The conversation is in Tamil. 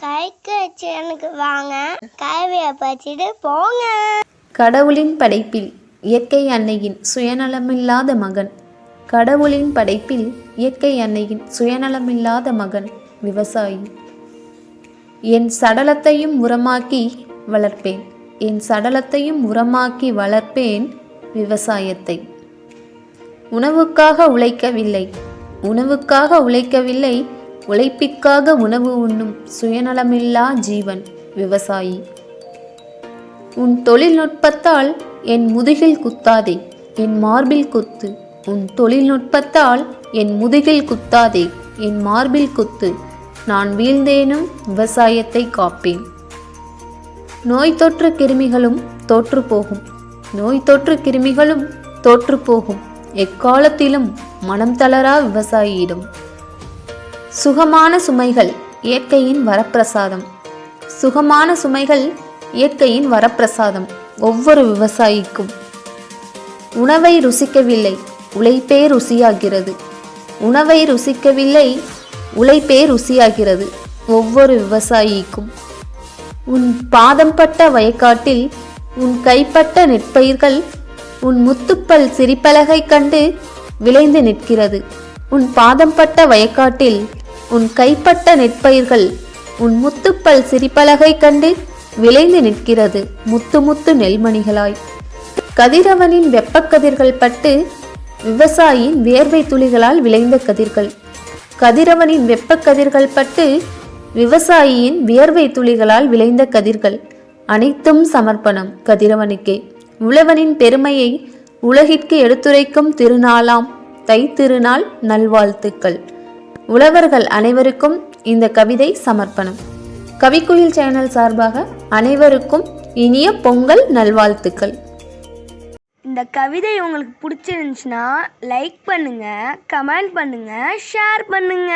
கைக்கு வச்சு எனக்கு வாங்க. கைவியை பச்சிட்டு போங்க. கடவுளின் படைப்பில் இயற்கை அன்னையின் சுயநலமில்லாத மகன். கடவுளின் படைப்பில் இயற்கை அன்னையின் சுயநலமில்லாத மகன் விவசாயி. என் சடலத்தையும் உரமாக்கி வளர்ப்பேன். என் சடலத்தையும் உரமாக்கி வளர்ப்பேன் விவசாயத்தை. உணவுக்காக உழைக்கவில்லை. உணவுக்காக உழைக்கவில்லை உழைப்பிற்காக உணவு உண்ணும் சுயநலமில்லா ஜீவன் விவசாயி. உன் தொழில்நுட்பத்தால் என் முதுகில் குத்தாதே என் மார்பில் குத்து. உன் தொழில்நுட்பத்தால் என் முதுகில் குத்தாதே என் மார்பில் குத்து. நான் வீழ்ந்தேனும் விவசாயத்தை காப்பேன். நோய் தொற்று கிருமிகளும் தோற்று போகும். நோய் தொற்று கிருமிகளும் தோற்று போகும். எக்காலத்திலும் மனம் தளரா விவசாயியிடம். சுகமான சுமைகள் இயற்கையின் வரப்பிரசாதம். சுகமான சுமைகள் இயற்கையின் வரப்பிரசாதம். ஒவ்வொரு விவசாயிக்கும். உணவை ருசிக்கவில்லை உழைப்பே ருசியாகிறது. உணவை ருசிக்கவில்லை உழைப்பே ருசியாகிறது. ஒவ்வொரு விவசாயிக்கும். உன் பாதம் பட்ட வயக்காட்டில் உன் கைப்பட்ட நெற்பயிர்கள் உன் முத்துப்பல் சிரிப்பலகை கண்டு விளைந்து நிற்கிறது. உன் பாதம் பட்ட வயக்காட்டில் உன் கைப்பட்ட நெற்பயிர்கள் உன் முத்துப்பல் சிரிப்பலகை கண்டு விளைந்து நிற்கிறது முத்து முத்து நெல்மணிகளாய். கதிரவனின் வெப்பக்கதிர்கள் பட்டு விவசாயியின் வியர்வை துளிகளால் விளைந்த கதிர்கள். கதிரவனின் வெப்பக்கதிர்கள் பட்டு விவசாயியின் வியர்வை துளிகளால் விளைந்த கதிர்கள். அனைத்தும் சமர்ப்பணம் கதிரவனுக்கே. உழவனின் பெருமையை உலகிற்கு எடுத்துரைக்கும் திருநாளாம் தை திருநாள் நல்வாழ்த்துக்கள். உழவர்கள் அனைவருக்கும் இந்த கவிதை சமர்ப்பணம். கவிக்குயில் சேனல் சார்பாக அனைவருக்கும் இனிய பொங்கல் நல்வாழ்த்துக்கள். இந்த கவிதை உங்களுக்கு பிடிச்சிருந்துச்சுன்னா லைக் பண்ணுங்க கமெண்ட் பண்ணுங்க ஷேர் பண்ணுங்க.